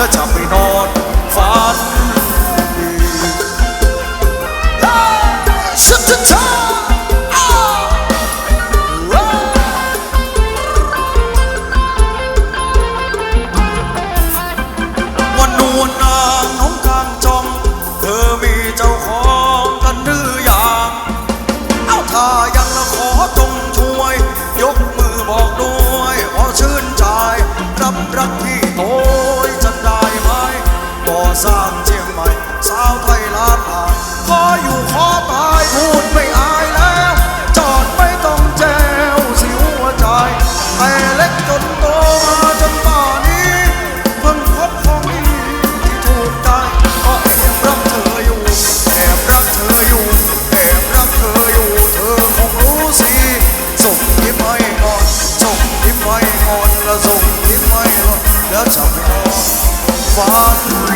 ด้อจะไปนอนฝันดีชัดชัดวันนวลนางน้องกางจอง เธอมีเจ้าของกันหรือยังเอาถ้ายังละขอจงช่วย ยกมือบอกด้วย ไม่อดกระสุนทิ้งไม่หล่นแล้วจะไปนอนฝัน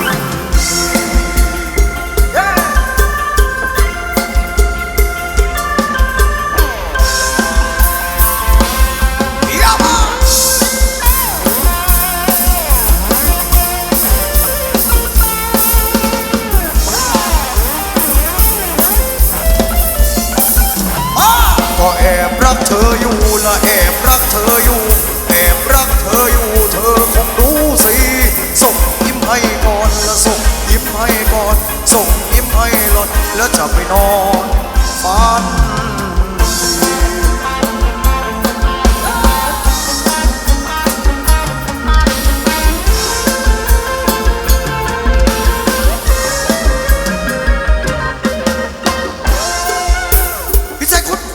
เธออยู่ ก่อนส่งยิ้มให้หลดแล้วจะไปนอน